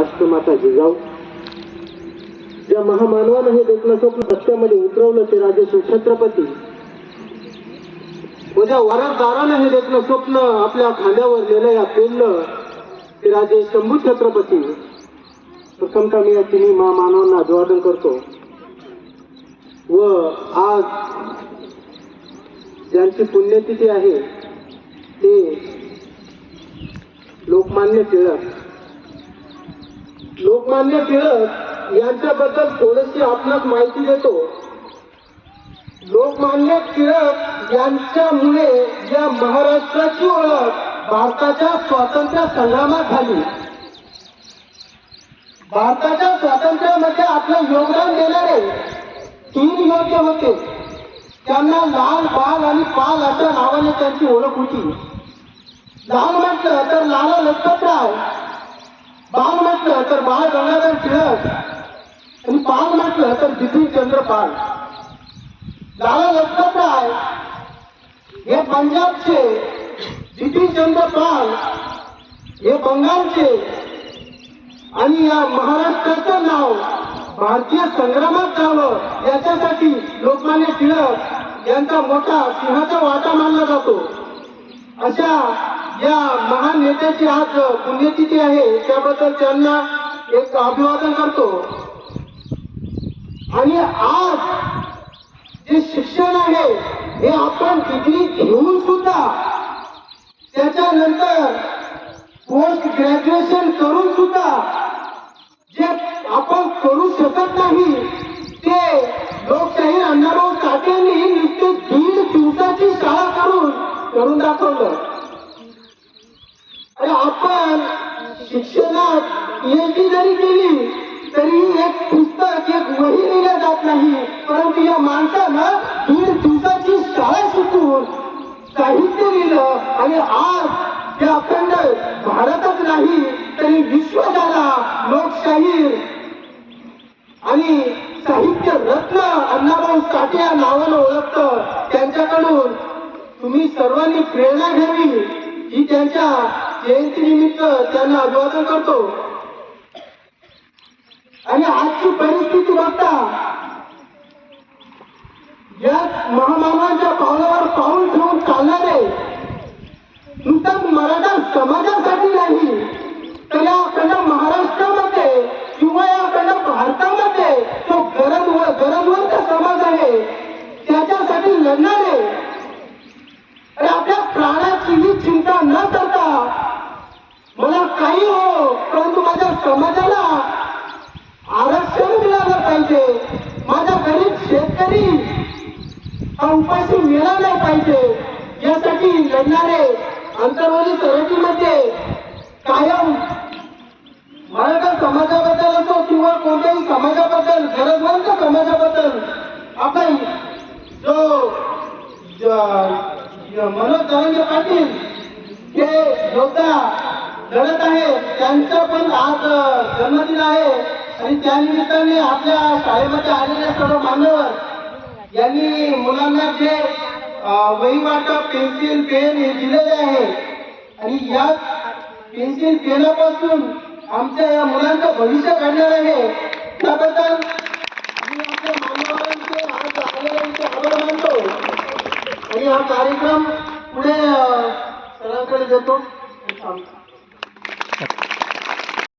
राष्ट्रमाता जिजाऊ. ज्या महामानवानं हे देखलं स्वप्न सत्यामध्ये उतरवलं ते राजे छत्रपती. व ज्या वारसदारानं हे देखलं स्वप्न आपल्या खांद्यावर नेलं या पेरलं ते राजे शंभू छत्रपती. प्रथमता मी या तिन्ही महामानवांना अभिवादन करतो. व आज ज्यांची पुण्यतिथी आहे ते लोकमान्य टिळक. लोकमान्य टिळक यांच्याबद्दल थोडीशी आपणास माहिती देतो. लोकमान्य टिळक यांच्यामुळे या महाराष्ट्राची ओळख भारताच्या स्वातंत्र्य संग्रामात झाली. भारताच्या स्वातंत्र्यामध्ये आपलं योगदान देणारे तीन योग्य होते. त्यांना लाल बाल आणि पाल अशा नावाने त्यांची ओळख होती. लाल म्हटलं तर लाला लजपतराव बाल तर बाळ गंगाधर टिळक. आणि पाल म्हटलं तर बिपिनचंद्र पाल. लाला लजपतराव हे पंजाबचे बिपिनचंद्र पाल. हे बंगालचे. आणि या महाराष्ट्राचं नाव भारतीय संग्रामात जावं याच्यासाठी लोकमान्य टिळक यांचा मोठा सिंहाचा वाटा मानला जातो. अशा या महान नेत्याची आज पुण्यतिथी आहे. त्याबद्दल त्यांना एक अभिवादन करतो. आणि आज जे शिक्षण आहे हे आपण डिग्री घेऊन सुद्धा त्याच्यानंतर पोस्ट ग्रॅज्युएशन करून सुद्धा जे आपण करू शकत नाही ते लोकशाही अण्णाभाऊ साठेंनी नुसते दीड दिवसाची शाळा करून करून दाखवलं. आणि आपण शिक्षणात पीएचडी जरी केली तरी एक पुस्तक एक वही लिहिल्या जात नाही. परंतु या माणसानं दीड दिवसाची शाळा शिकून साहित्य लिहिलं आणि आज ते अखंड भारतच नाही तरी विश्व झाला लोकशाहीर आणि साहित्य रत्न अण्णाभाऊ साठे या नावानं ओळखतं. त्यांच्याकडून तुम्ही सर्वांनी प्रेरणा घ्यावी. ही त्यांच्या जयंतीनिमित्त त्यांना अभिवादन करतो. आणि आजची परिस्थिती बघता या महामानवांच्या पावलावर पाऊल ठेवून चालणारे नुसतं मराठा समाजासाठी नाही तर या अखंड महाराष्ट्रामध्ये किंवा या अखंड भारतामध्ये जो गरज गरजवंत समाज आहे त्याच्यासाठी लढणारे. आणि आपल्या प्राणाचीही चिंता न करता मला काही हो पासून उपाशी मिळाला पाहिजे. यासाठी लढणारे आंतरवाली सरहद्दीमध्ये कायम मराठा समाजाबद्दल असो किंवा कोणत्याही समाजाबद्दल गरजवंत समाजाबद्दल आपण जो मनोज जरांगे पाटील हे योद्धा लढत आहे त्यांचा पण आज जन्मदिन आहे. आणि त्यानिमित्ताने आपल्या शाळेमध्ये आलेल्या सर्व मान्यवर यांनी मुलांना जे वही वाटप पेन्सिल पेन हे दिलेले आहे आणि या पेन्सिल पेनापासून आमच्या या मुलांचं भविष्य घडणार आहे. त्याबद्दल मी मान्यवरांचे आभार मानतो. आणि हा कार्यक्रम पुढे सरांकडे देतो